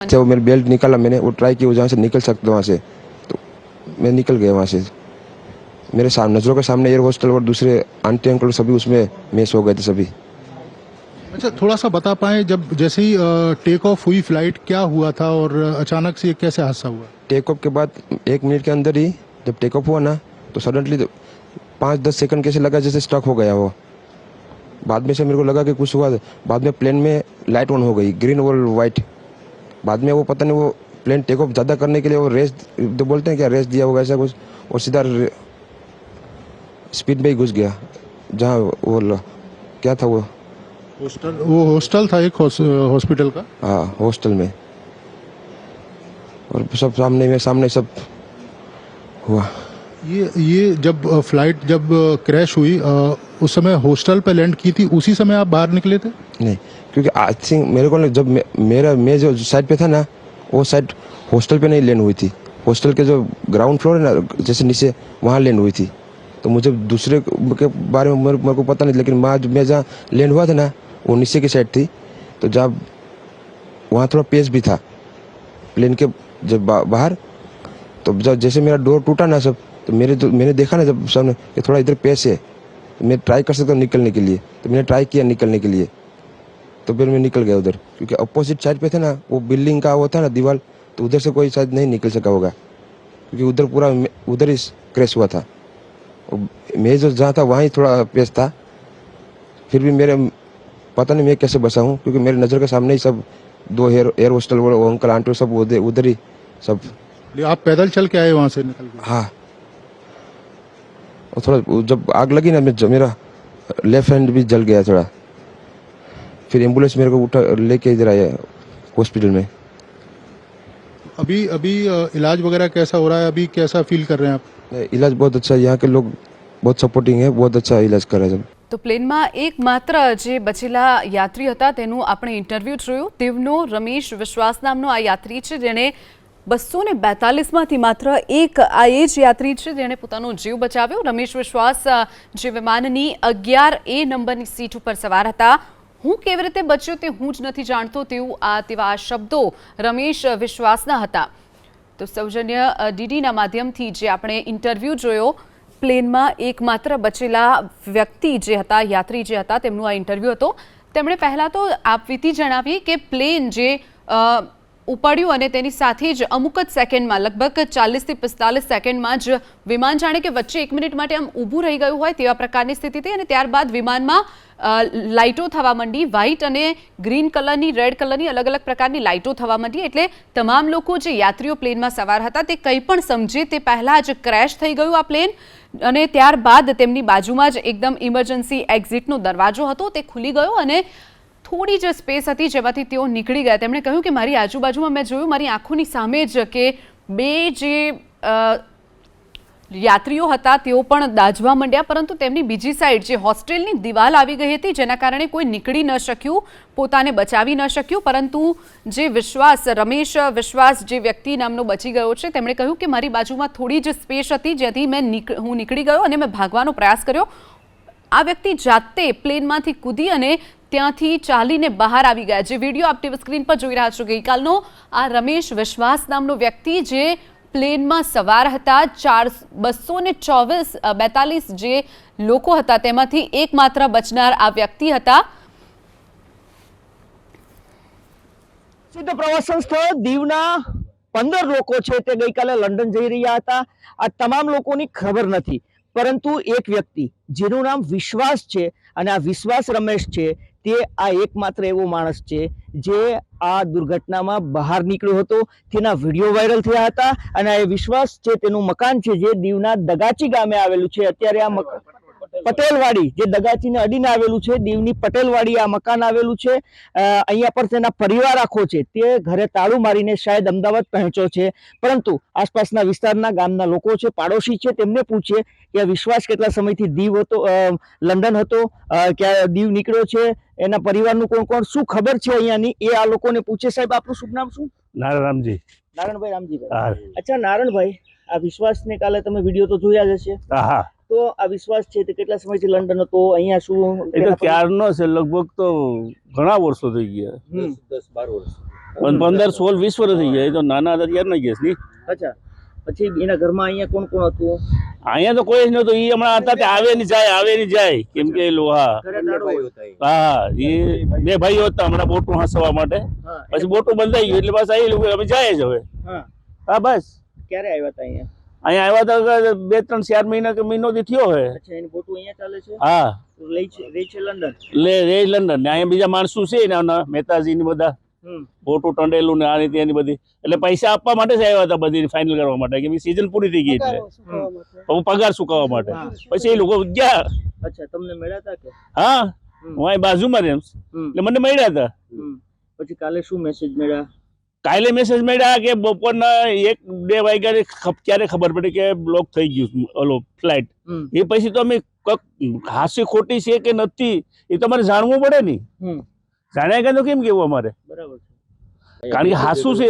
जब वो मेरी बेल्ट निकाला मैंने वो ट्राई किया वो जहाँ से निकल सकते वहाँ से। तो मैं निकल गया वहाँ से। मेरे सामने नज़रों के सामने एयर हॉस्टल और दूसरे आंटी अंकल सभी उसमें मेस हो गए थे सभी। अच्छा थोड़ा सा बता पाए जब जैसे ही टेक ऑफ़ हुई फ़्लाइट क्या हुआ था और अचानक से कैसे हादसा हुआ? टेक ऑफ़ के बाद एक मिनट के अंदर ही जब टेक ऑफ़ हुआ ना तो सडनली पाँच दस सेकंड कैसे लगा जैसे स्टक हो गया वो। बाद में से मेरे को लगा कि कुछ हुआ बाद में प्लेन में लाइट ऑन हो गई ग्रीन और वाइट बाद में वो पता नहीं वो प्लेन टेक ऑफ़ ज़्यादा करने के लिए वो रेस तो बोलते हैं क्या रेस दिया होगा ऐसा कुछ और सीधा स्पीड में ही घुस गया जहाँ वो क्या था वो? हॉस्टल वो हॉस्टल था एक हॉस्पिटल का। हाँ हॉस्टल में। और सब सामने में सामने सब हुआ। ये ये जब फ़्लाइट जब क्रैश हुई उस समय हॉस्टल पे लैंड की थी उसी समय आप बाहर निकले थे? नहीं क्योंकि आई थिंक मेरे को जब मे, मेरा मैं जो साइड पे था ना वो साइड हॉस्टल पे नहीं लैंड हुई थी। हॉस्टल के जो ग्राउंड फ्लोर है ना जैसे नीचे वहाँ लैंड हुई थी। तो मुझे दूसरे के बारे में मेरे, मेरे को पता नहीं लेकिन मैं मैं जहाँ लैंड हुआ था ना वो नीचे की साइड थी। तो जब वहाँ थोड़ा पेस भी था प्लेन के जब बाहर तो जब जैसे मेरा डोर टूटा ना सब तो मेरे तो मैंने देखा ना जब सामने कि थोड़ा इधर पेस है तो मैं ट्राई कर सकता हूँ निकलने के लिए। तो मैंने ट्राई किया निकलने के लिए। तो फिर मैं निकल गया उधर। क्योंकि अपोजिट साइड पे थे ना वो बिल्डिंग का वो था ना दीवार तो उधर से कोई शायद नहीं निकल सका होगा। क्योंकि उधर पूरा उधर ही क्रैश हुआ था। और मैं जो जहाँ था वहाँ ही थोड़ा पेस था। फिर भी मेरे पता नहीं मैं कैसे बसा हूँ क्योंकि मेरे नज़र के सामने ही सब दो एयर एयर होस्टल वो अंकल आंटी सब उधर उधर ही सब। आप पैदल चल के आए वहाँ से निकल हाँ। और थोड़ा वो जब आग लगी ना मैं जब मेरा लेफ्ट हैंड भी जल गया थोड़ा फिर एम्बुलेंस मेरे को उठा लेके इधर आया हॉस्पिटल में अभी अभी अ, इलाज वगैरह कैसा हो रहा है अभी कैसा फील कर रहे हैं आप इलाज बहुत अच्छा है यहाँ के लोग बहुत सपोर्टिंग है बहुत अच्छा इलाज कर रहे हैं सब તો પ્લેનમાં એકમાત્ર જે બચેલા યાત્રી હતા તેનું આપણે ઇન્ટરવ્યૂ જોયું દીવનો રમેશ વિશ્વાસ નામનો આ યાત્રી છે જેણે બસો ને બેતાલીસમાંથી માત્ર એક આ એ જ યાત્રી છે જેણે પોતાનો જીવ બચાવ્યો. રમેશ વિશ્વાસ જે વિમાનની અગિયાર એ નંબરની સીટ ઉપર સવાર હતા. હું કેવી રીતે બચ્યો તે હું જ નથી જાણતો તેવું આ તેવા શબ્દો રમેશ વિશ્વાસના હતા. તો સૌજન્ય ડીડીના માધ્યમથી જે આપણે ઇન્ટરવ્યૂ જોયો, પ્લેનમાં એકમાત્ર બચેલા વ્યક્તિ જે હતા, યાત્રી જે હતા, તેમનું આ ઇન્ટરવ્યૂ હતો. તેમણે પહેલાં તો આપવીતી જણાવી કે પ્લેન જે ઉપાડ્યું અને તેની સાથે જ અમુક જ સેકન્ડમાં, લગભગ ચાલીસથી પિસ્તાલીસ સેકન્ડમાં જ વિમાન જાણે કે વચ્ચે એક મિનિટ માટે આમ ઊભું રહી ગયું હોય તેવા પ્રકારની સ્થિતિ થઈ અને ત્યારબાદ વિમાનમાં લાઇટો થવા માંડી. વ્હાઇટ અને ગ્રીન કલરની, રેડ કલરની અલગ અલગ પ્રકારની લાઇટો થવા માંડી એટલે તમામ લોકો જે યાત્રીઓ પ્લેનમાં સવાર હતા તે કંઈ પણ સમજે તે પહેલાં જ ક્રેશ થઈ ગયું આ પ્લેન અને ત્યારબાદ તેમની બાજુમાં જ એકદમ ઇમરજન્સી એક્ઝિટનો દરવાજો હતો તે ખુલી ગયો અને થોડી જ સ્પેસ હતી જેમાંથી તેઓ નીકળી ગયા. તેમણે કહ્યું કે મારી આજુબાજુમાં મેં જોયું, મારી આંખોની સામે જ કે બે જે યાત્રીઓ હતા, તેઓ પણ દાઝવા માંડ્યા. પરંતુ તેમની બીજી સાઈડ જે હોસ્ટેલની દિવાલ આવી ગઈ હતી, જેના કારણે કોઈ નીકળી ન શક્યું, પોતાને બચાવી ન શક્યું. પરંતુ જે વિશ્વાસ, રમેશ વિશ્વાસ જે વ્યક્તિ નામનો બચી ગયો છે, તેમણે કહ્યું કે મારી બાજુમાં થોડી જ સ્પેસ હતી જેથી મેં હું નીકળી ગયો અને મેં ભાગવાનો પ્રયાસ કર્યો. આ વ્યક્તિ જાતે પ્લેનમાંથી કૂદી અને ત્યાંથી ચાલીને બહાર આવી ગયા જે વીડિયો આપ ટીવી સ્ક્રીન પર જોઈ રહ્યા છો. ગઈકાલનો આ રમેશ વિશ્વાસ નામનો વ્યક્તિ જે પ્લેનમાં સવાર હતા, ચાર બસો ને ચોવીસ બેતાલીસ જે લોકો હતા, તેમાંથી એકમાત્ર બચનાર આ વ્યક્તિ હતા. શુદ્ધ પ્રવાસન સ્થળ દીવના પંદર લોકો છે તે ગઈકાલે લંડન જઈ રહ્યા હતા. આ તમામ લોકોની ખબર નથી. પરંતુ એક વ્યક્તિ, જેનું નામ વિશ્વાસ છે અને આ વિશ્વાસ રમેશ છે તે આ એકમાત્ર એવો માણસ છે જે આ દુર્ઘટનામાં બહાર નીકળ્યો હતો. તેના વીડિયો વાયરલ થયા હતા અને એ વિશ્વાસ છે તેનું મકાન છે જે દીવના દગાચી ગામે આવેલું છે. અત્યારે આ મકાન પટેલવાડી, જે દગાચીને અડીને આવેલું છે, દીવની પટેલવાડી આ મકાન આવેલું છે. અહીંયા પર તેના પરિવાર આખો છે. તે ઘરે તાળું મારીને શાયદ અમદાવાદ પહોંચ્યો છે. પરંતુ આસપાસના વિસ્તારના ગામના લોકો છે, પાડોશી છે, તેમને પૂછીએ કે વિશ્વાસ કેટલા સમયથી દીવ હતો લંડન હતો ક્યાં દીવ નીકળ્યો છે એના પરિવારનું કોણ કોણ શું ખબર છે અહીંયાની? એ આ લોકોને પૂછે સાહેબ આપનું શુભ નામ શું? નારાયણરામજી. નારાયણભાઈ રામજીભાઈ અચ્છા નારાયણભાઈ આ વિશ્વાસને કાલે તમે વીડિયો તો જોયા જ હશે. તો આ વિશ્વાસ છે તે કેટલા સમયથી લંડન હતો? અહીંયા શું એ તો ક્યારનો છે? લગભગ તો ઘણા વર્ષો થઈ ગયા. હમ. પણ પંદર સોળ વીસ વર્ષ થઈ ગયા. એ તો નાના હતા ત્યારના ગયા ની અચ્છા. પછી એના ઘરમાં અહીંયા કોણ કોણ હતું? અહીંયા તો કોઈ જ નતું એ હમણાં હતા તે આવે ને જાય આવે ને જાય. કેમ કે હા. હા એ બે ભાઈઓ હતા હમણાં બોટું હસવા માટે. પછી બોટું બંધાઈ ગયું એટલે બસ આવી લોકો અમે જાય જ હવે. હા. હા બસ. ક્યારે આવ્યા હતા અહીંયા? અહીંયા આવ્યા હતા બે ત્રણ ચાર મહિના કે મહિનો થી થયો હોય અચ્છા એની બોટું અહીંયા ચાલે છે? હા. લે છે છે લંડન? લે રે લંડન. ને અહીંયા બીજા માણસો છે ને મહેતાજી ને બધા. હમ. ટંડેલું ને આ રીતે એની બધી. એટલે પૈસા આપવા માટે જ આવ્યા હતા બધી ફાઇનલ કરવા માટે કે સીઝન પૂરી થઈ ગઈ એટલે. પગાર સુકાવવા માટે? પછી એ લોકો ગયા. અચ્છા તમને મળ્યા હતા કે? હા. હું અહીં બાજુમાં રેમ એટલે મને મળ્યા હતા. પછી કાલે શું મેસેજ મળ્યા? કાલે મેસેજ મળ્યા કે બપોરના એક બે વાગ્યા ક્યારે ખબર પડી કે બ્લોક થઈ ગયું ઓલો ફ્લાઇટ એ પછી તો અમે હાસી ખોટી છે કે નથી એ તમારે જાણવું પડે ને. હમ. જાણ્યા કે તો કેમ કેવું અમારે? બરાબર કારણ કે હાસું છે.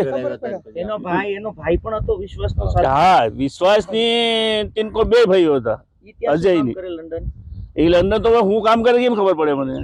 એનો ભાઈ એનો ભાઈ પણ હતો વિશ્વાસનો સાથ. હા વિશ્વાસની તિનકો બે ભાઈઓ હતા. અજય લંડન? એ લંડન તો હું કામ કરે કેમ ખબર પડે મને?